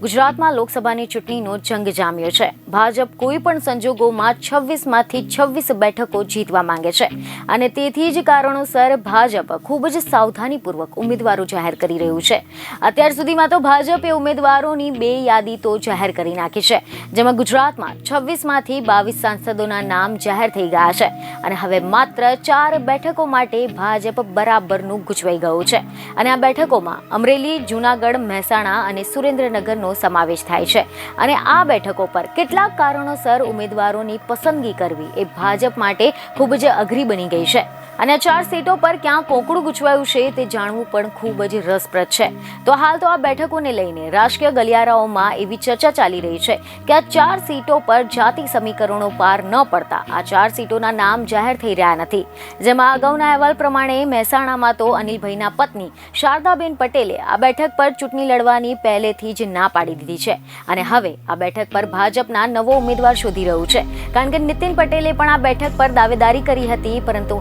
ગુજરાતમાં લોકસભાની ચૂંટણીનો જંગ જામ્યો છે. ભાજપ કોઈ પણ સંજોગોમાં છવ્વીસમાંથી છવ્વીસ બેઠકો જીતવા માંગે છે. અને તેથી જ કારણોસર ભાજપ ખૂબ જ સાવધાનીપૂર્વક ઉમેદવારો જાહેર કરી રહ્યું છે. અત્યાર સુધીમાં તો ભાજપે ઉમેદવારોની બે યાદી તો જાહેર કરી નાખી છે. જેમાં ગુજરાતમાં છવ્વીસમાંથી બાવીસ સાંસદોના નામ જાહેર થઈ ગયા છે. અને હવે માત્ર ચાર બેઠકો માટે ભાજપ બરાબરનું ગૂંચવાઈ ગયું છે. અને આ બેઠકોમાં અમરેલી, જૂનાગઢ, મહેસાણા અને સુરેન્દ્રનગરનો સમાવેશ થાય છે અને આ બેઠકો પર કેટલાક કારણોસર ઉમેદવારોની પસંદગી કરવી એ ભાજપ માટે ખૂબ જ અઘરી બની ગઈ છે. અને આ ચાર સીટો પર ક્યાં કોકડું ગૂંચવાયું છે તે જાણવું પણ ખૂબ જ રસપ્રદ છે. તો હાલ તો આ બેઠકોને લઈને રાજકીય ગલિયારાઓમાં એવી ચર્ચા ચાલી રહી છે કે આ ચાર સીટો પર જાતિ સમીકરણો પાર ન પડતા આ ચાર સીટોના નામ જાહેર થઈ રહ્યા નથી. જેમાં અગાઉના અહેવાલ પ્રમાણે મહેસાણામાં તો અનિલભાઈના પત્ની શારદાબેન પટેલે આ બેઠક પર ચૂંટણી લડવાની પહેલેથી જ ના પાડી દીધી છે. અને હવે આ બેઠક પર ભાજપના નવો ઉમેદવાર શોધી રહ્યું છે. કારણ કે નીતિન પટેલે પણ આ બેઠક પર દાવેદારી કરી હતી, પરંતુ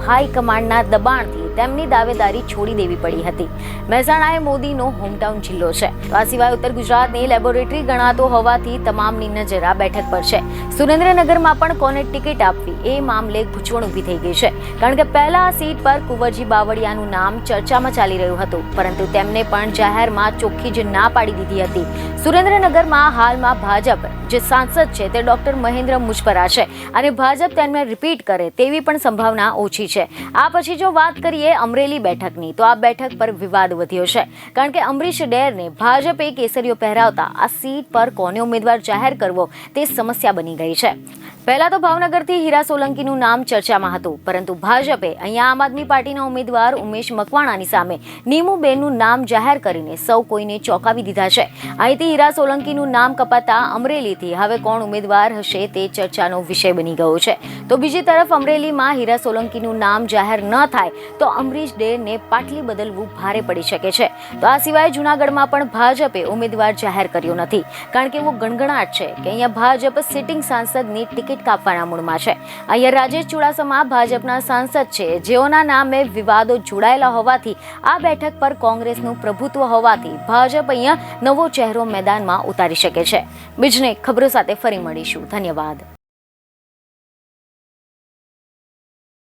હાઈકમાન્ડના દબાણથી તેમની દાવેદારી છોડી દેવી પડી હતી. મહેસાણા એ મોદીનો હોમટાઉન જિલ્લો છે. આ સિવાય ઉત્તર ગુજરાતની લેબોરેટરી ગણાતો હોવાથી તમામની નજર આ બેઠક પર છે. સુરેન્દ્રનગરમાં પણ કોને ટિકિટ આપવી એ મામલે ગૂંચવણ ઊભી થઈ ગઈ છે. કારણ કે પહેલા આ સીટ પર કુંવરજી બાવળિયાનું નામ ચર્ચામાં ચાલી રહ્યું હતું. પરંતુ તેમને પણ જાહેરમાં ચોખ્ખી જ ના પાડી દીધી હતી. સુરેન્દ્રનગરમાં હાલમાં ભાજપ જે સાંસદ છે તે ડોક્ટર મહેન્દ્ર મુજપરા છે. અને ભાજપ તેમને રિપીટ કરે તેવી પણ સંભાવના ઓછી છે. આ પછી જો વાત કરીએ અમરેલી બેઠકની. તો આ બેઠક પર વિવાદ વધ્યો છે. કારણ કે અમરીશ ડેરને ભાજપે કેસરીઓ પહેરાવતા આ સીટ પર કોને ઉમેદવાર જાહેર કરવો તે સમસ્યા બની ગઈ છે. પહેલા તો ભાવનગરથી હીરા સોલંકીનું નામ ચર્ચામાં હતું, પરંતુ ભાજપે અહીંયા આમ આદમી પાર્ટીના ઉમેદવાર ઉમેશ મકવાણાની સામે નીમુબેનનું નામ જાહેર કરીને સૌ કોઈને ચોંકાવી દીધા છે. અહીંથી હીરા સોલંકીનું નામ કપાતા અમરેલીથી હવે કોણ ઉમેદવાર હશે તે ચર્ચાનો વિષય બની ગયો છે. તો બીજી તરફ અમરેલીમાં હીરા સોલંકીનું નામ જાહેર ન થાય તો અમરીશ ડેને પાટલી બદલવું ભારે પડી શકે છે. તો આ સિવાય જૂનાગઢમાં પણ ભાજપે ઉમેદવાર જાહેર કર્યો નથી. કારણ કે એવો ગણગણાટ છે કે અહીંયા ભાજપ સિટિંગ સાંસદની ટિકિટ કાપવાના મૂળમાં છે. અહીંયા રાજેશ ચુડાસમા ભાજપના સાંસદ છે. જેઓના નામે વિવાદો જોડાયેલા હોવાથી આ બેઠક પર કોંગ્રેસનું પ્રભુત્વ હોવાથી ભાજપ અહીંયા નવો ચહેરો મેદાનમાં ઉતારી શકે છે. બીજને ખબરો સાથે ફરી મળીશું. ધન્યવાદ.